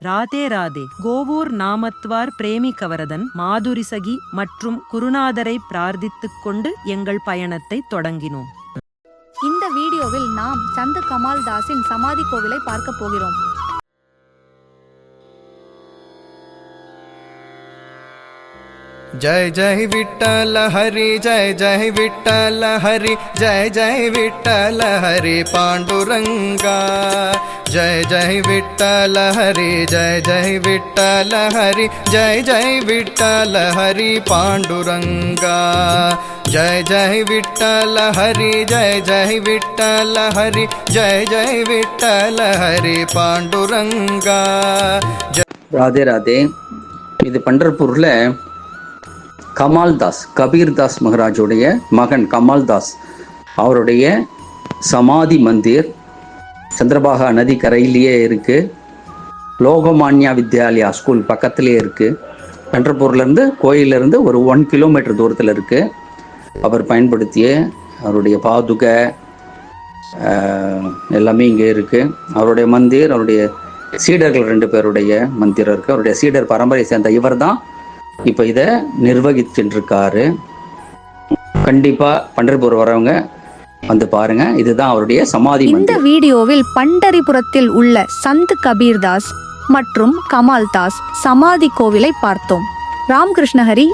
ராதே ராதே. கோவூர் நாமத்வார் பிரேமி கவரதன் மாதுரிசகி மற்றும் குருநாதரை பிரார்த்தித்துக் கொண்டு எங்கள் பயணத்தை தொடங்கினோம். இந்த வீடியோவில் நாம் சந்து கமால் தாஸின் சமாதி கோவிலை பார்க்க போகிறோம். जय जय विठ्ठल हरि जय जय विठ्ठल हरि जय जय विठ्ठल हरि पाण्डुरङ्गा जय जय विठ्ठल हरि जय जय विठ्ठल हरि जय जय विठ्ठल हरि पाण्डुरङ्गा जय जय विठ्ठल हरि जय जय विठ्ठल हरि जय जय विठ्ठल हरि पाण्डुरङ्गा ராதே ராதே இது பண்டர்பூரில் கமால்தாஸ் கபீர்தாஸ் மகராஜுடைய மகன் கமால்தாஸ் அவருடைய சமாதி மந்திர் சந்திரபாகா நதி கரையிலேயே இருக்குது லோகமான்யா வித்யாலயா ஸ்கூல் பக்கத்துலேயே இருக்குது பண்டர்பூர்லேருந்து கோயிலேருந்து ஒரு ஒன் கிலோமீட்டர் தூரத்தில் இருக்குது அவர் பயன்படுத்திய அவருடைய பாதுகை எல்லாமே இங்கே இருக்குது அவருடைய மந்திர் அவருடைய சீடர்கள் ரெண்டு பேருடைய மந்திரம் இருக்குது அவருடைய சீடர் பரம்பரை சேர்ந்த இவர் தான் இப்போ இதை நிர்வகிச்சுட்டு கண்டிப்பாக பண்டர்பூர் வரவங்க வந்து பாருங்க இதுதான் அவருடைய சமாதி இந்த வீடியோவில் பண்டரிபுரத்தில் உள்ள சந்த் கபீர்தாஸ் மற்றும் கமால் தாஸ் சமாதி கோவிலை பார்த்தோம். ராம்கிருஷ்ணஹரி